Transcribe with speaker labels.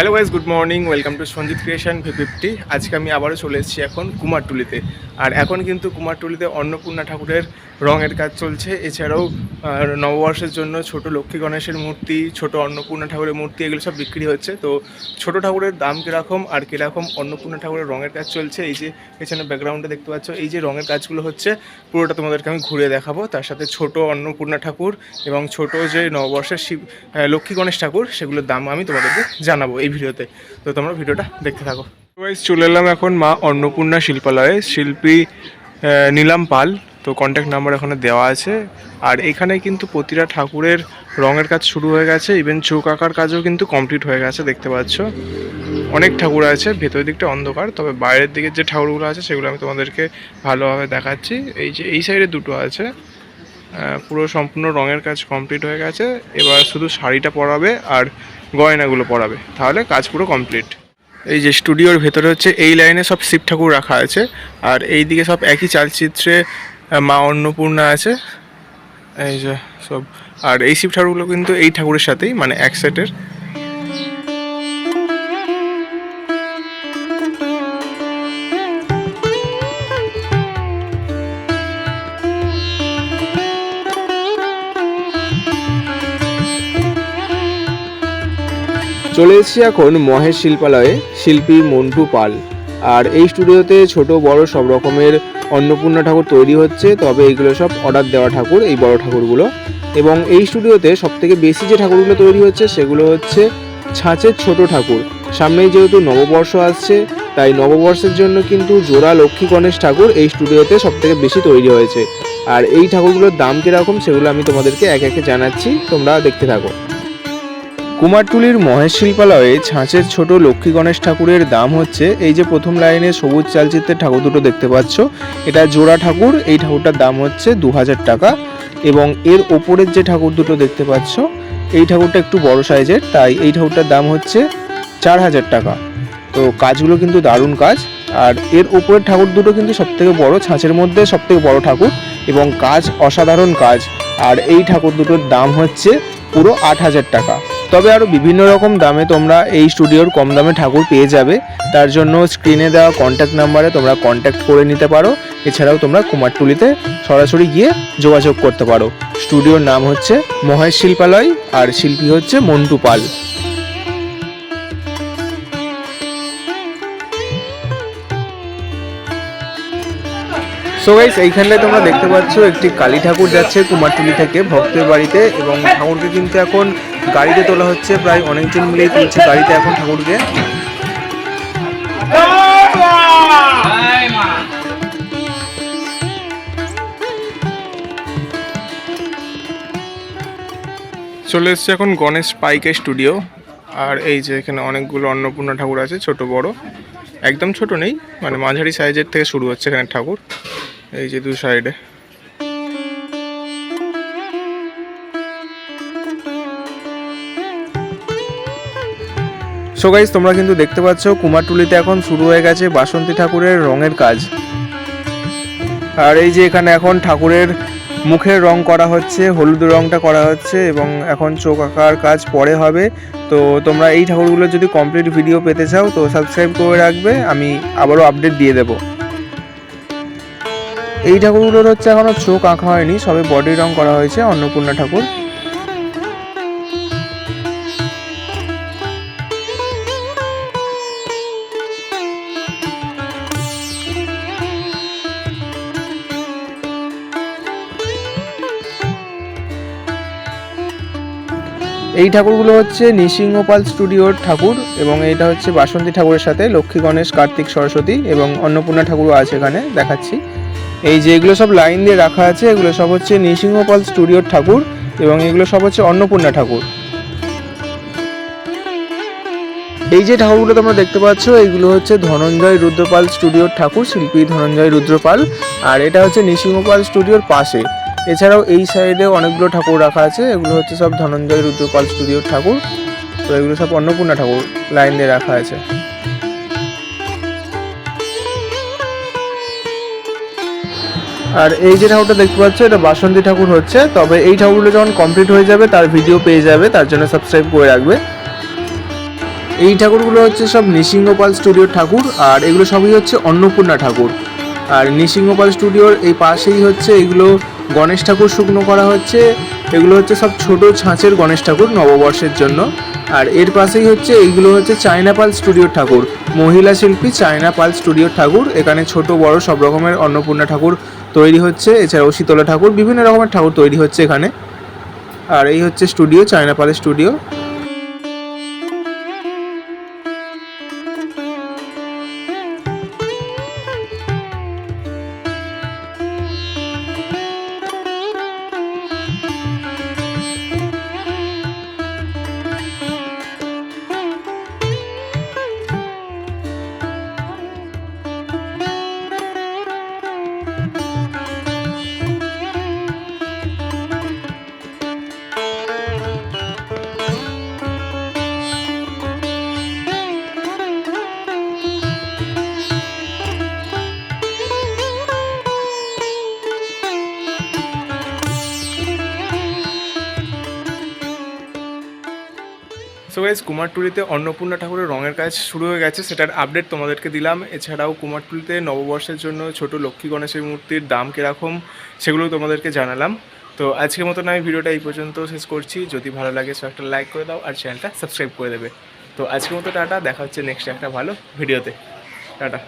Speaker 1: Hello guys good morning welcome to Sanjit creation V fifty আজকে আমি আবারও চলে এসেছি এখন কুমারটুলিতে। আর এখন কিন্তু কুমারটুলিতে অন্নপূর্ণা ঠাকুরের রঙের কাজ চলছে। এছাড়াও নববর্ষের জন্য ছোট লক্ষ্মী গণেশের মূর্তি, ছোট অন্নপূর্ণা ঠাকুরের মূর্তি, এগুলো সব বিক্রি হচ্ছে। তো ছোট ঠাকুরের দাম কীরকম আর কীরকম অন্নপূর্ণা ঠাকুরের রঙের কাজ চলছে? এই যে পেছনে ব্যাকগ্রাউন্ডে দেখতে পাচ্ছ, এই যে রঙের কাজগুলো হচ্ছে, পুরোটা তোমাদেরকে আমি ঘুরে দেখাবো। তার সাথে ছোট অন্নপূর্ণা ঠাকুর এবং ছোট যে নববর্ষের শিব লক্ষ্মী গণেশ ঠাকুর, সেগুলোর দাম আমি তোমাদেরকে জানাব। এই ভিডিওতে। তো তোমরা ভিডিওটা দেখতে থাকো। চলে এলাম এখন মা অন্নপূর্ণা শিল্পালয়ে, শিল্পী নীলাম পাল। তো কন্ট্যাক্ট নাম্বার এখানে দেওয়া আছে। আর এখানে কিন্তু প্রতিটা ঠাকুরের রঙের কাজ শুরু হয়ে গেছে। ইভেন চোখ আঁকার কাজও কিন্তু কমপ্লিট হয়ে গেছে, দেখতে পাচ্ছ। অনেক ঠাকুর আছে, ভেতরের দিকটা অন্ধকার। তবে বাইরের দিকে যে ঠাকুরগুলো আছে, সেগুলো আমি তোমাদেরকে ভালোভাবে দেখাচ্ছি। এই যে, এই সাইডে দুটো আছে। পুরো সম্পূর্ণ রঙের কাজ কমপ্লিট হয়ে গেছে। এবার শুধু শাড়িটা পরাবে আর গয়নাগুলো পরাবে। তাহলে কাজ পুরো কমপ্লিট এই যে স্টুডিওর ভেতরে হচ্ছে, এই লাইনে সব শিব ঠাকুর রাখা আছে। আর এই দিকে সব একই চালচিত্রে মা অন্নপূর্ণা আছে। এই যে সব। আর এই শিব ঠাকুরগুলো কিন্তু এই ঠাকুরের সাথেই মানে এক সেটের চলে এসেছি এখন মহেশ শিল্পালয়ে, শিল্পী মন্টু পাল। আর এই স্টুডিওতে ছোট, বড় সব রকমের অন্নপূর্ণা ঠাকুর তৈরি হচ্ছে, তবে এইগুলো সব অর্ডার দেওয়া ঠাকুর, এই বড় ঠাকুরগুলো। এবং এই স্টুডিওতে সব থেকে বেশি যে ঠাকুরগুলো তৈরি হচ্ছে, সেগুলো হচ্ছে ছাঁচের ছোট ঠাকুর। সামনেই যেহেতু নববর্ষ আসছে, তাই নববর্ষের জন্য কিন্তু জোড়া লক্ষ্মী গণেশ ঠাকুর এই স্টুডিওতে সব থেকে বেশি তৈরি হয়েছে। আর এই ঠাকুরগুলোর দাম কীরকম, সেগুলো আমি তোমাদেরকে এক একে জানাচ্ছি, তোমরা দেখতে থাকো। কুমারটুলির মহেশ শিল্পালয়ে ছাঁচের ছোট লক্ষ্মী গণেশ ঠাকুরের দাম হচ্ছে, এই যে প্রথম লাইনে সবুজ চালচিত্রের ঠাকুর দুটো দেখতে পাচ্ছ, এটা জোড়া ঠাকুর, এই ঠাকুরটার দাম হচ্ছে দু হাজার টাকা এবং এর ওপরের যে ঠাকুর দুটো দেখতে পাচ্ছ, এই ঠাকুরটা একটু বড় সাইজের, তাই এই ঠাকুরটার দাম হচ্ছে চার হাজার টাকা। তো কাজগুলো কিন্তু দারুণ কাজ, আর এর ওপরের ঠাকুর দুটো কিন্তু সবথেকে বড়, ছাঁচের মধ্যে সবথেকে বড় ঠাকুর এবং কাজ অসাধারণ কাজ, আর এই ঠাকুর দুটোর দাম হচ্ছে পুরো আট হাজার টাকা। তবে আরও বিভিন্ন রকম দামে তোমরা এই স্টুডিওর কম দামে ঠাকুর পেয়ে যাবে। তার জন্য স্ক্রিনে দেওয়া কন্ট্যাক্ট নাম্বারে তোমরা কন্ট্যাক্ট করে নিতে পারো। এছাড়াও তোমরা কুমারটুলিতে সরাসরি গিয়ে যোগাযোগ করতে পারো। স্টুডিওর নাম হচ্ছে মহেশ শিল্পালয়, আর শিল্পী হচ্ছে মন্টু পাল। সো গাইস তোমরা দেখতে পাচ্ছ একটি কালী ঠাকুর যাচ্ছে কুমারটুলি থেকে ভক্তের বাড়িতে এবং ঠাকুরকে কিন্তু এখন গাড়িতে তোলা হচ্ছে প্রায় অনেকজন মিলেই তুলছে গাড়িতে এখন ঠাকুরকে। চলে এসছে এখন গণেশ পাইকের স্টুডিও, আর এই যে এখানে অনেকগুলো অন্নপূর্ণা ঠাকুর আছে, ছোট, বড়। একদম ছোট নেই মানে মাঝারি সাইজের থেকে শুরু হচ্ছে এখানে ঠাকুর, এই যে দু সাইডে সো গাইজ তোমরা কিন্তু দেখতে পাচ্ছ, কুমারটুলিতে এখন শুরু হয়ে গেছে বাসন্তী ঠাকুরের রঙের কাজ। আর এই যে এখানে এখন ঠাকুরের মুখের রং করা হচ্ছে, হলুদ রংটা করা হচ্ছে এবং এখন চোখ আঁকার কাজ পরে হবে। তো তোমরা এই ঠাকুরগুলো যদি কমপ্লিট ভিডিও পেতে চাও, তো সাবস্ক্রাইব করে রাখবে, আমি আবারও আপডেট দিয়ে দেবো। এই ঠাকুরগুলোর হচ্ছে এখনও চোখ আঁকা হয়নি, সবে বডি রং করা হয়েছে, অন্নপূর্ণা ঠাকুর। এই ঠাকুরগুলো হচ্ছে নৃসিংহপাল স্টুডিওর ঠাকুর এবং এটা হচ্ছে বাসন্তী ঠাকুরের সাথে লক্ষ্মী গণেশ, কার্তিক সরস্বতী এবং অন্নপূর্ণা ঠাকুরও আছে এখানে, দেখাচ্ছি। এই যে এগুলো সব লাইন দিয়ে রাখা আছে, এগুলো সব হচ্ছে নৃসিংহপাল স্টুডিওর ঠাকুর এবং এগুলো সব হচ্ছে অন্নপূর্ণা ঠাকুর। এই যে ঠাকুরগুলো তোমরা দেখতে পাচ্ছ এইগুলো হচ্ছে ধনঞ্জয় রুদ্রপাল স্টুডিওর ঠাকুর, শিল্পী ধনঞ্জয় রুদ্রপাল। আর এটা হচ্ছে নৃসিংহপাল স্টুডিওর পাশে। এছাড়াও এই সাইডে অনেকগুলো ঠাকুর রাখা আছে, এগুলো হচ্ছে সব ধনঞ্জয় রুদ্রপাল স্টুডিওর ঠাকুর, তো এগুলো সব অন্নপূর্ণা ঠাকুর লাইন দিয়ে রাখা আছে। আর এই যে ঠাকুরটা দেখতে পাচ্ছ, এটা বাসন্তী ঠাকুর হচ্ছে, তবে এই ঠাকুরগুলো যখন কমপ্লিট হয়ে যাবে, তার ভিডিও পেয়ে যাবে, তার জন্য সাবস্ক্রাইব করে রাখবে। এই ঠাকুরগুলো হচ্ছে সব নৃসিংহপাল স্টুডিওর ঠাকুর, আর এগুলো সবই হচ্ছে অন্নপূর্ণা ঠাকুর। আর নৃসিংহপাল স্টুডিওর এই পাশেই হচ্ছে এগুলো গণেশ ঠাকুর শুকনো করা হচ্ছে। এগুলো হচ্ছে সব ছোট ছাঁচের গণেশ ঠাকুর নববর্ষের জন্য। আর এর পাশেই হচ্ছে, এইগুলো হচ্ছে চায়না পাল স্টুডিও ঠাকুর। মহিলা শিল্পী চায়না পাল স্টুডিও ঠাকুর। এখানে ছোট, বড়, সব রকমের অন্নপূর্ণা ঠাকুর তৈরি হচ্ছে। এছাড়াও শীতলা ঠাকুর, বিভিন্ন রকমের ঠাকুর তৈরি হচ্ছে এখানে। আর এই হচ্ছে স্টুডিও চায়না পালের স্টুডিও। সো গাইজ কুমারটুলিতে অন্নপূর্ণা ঠাকুরের রঙের কাজ শুরু হয়ে গেছে, সেটার আপডেট তোমাদেরকে দিলাম। এছাড়াও কুমারটুলিতে নববর্ষের জন্য ছোট লক্ষ্মী গণেশের মূর্তির দাম কীরকম, সেগুলো তোমাদেরকে জানালাম। তো আজকের মতন আমি ভিডিওটা এই পর্যন্ত শেষ করছি। যদি ভালো লাগে, সো একটা লাইক করে দাও আর চ্যানেলটা সাবস্ক্রাইব করে দেবে। তো আজকের মতো টাটা, দেখা হচ্ছে নেক্সট একটা ভালো ভিডিওতে। টাটা।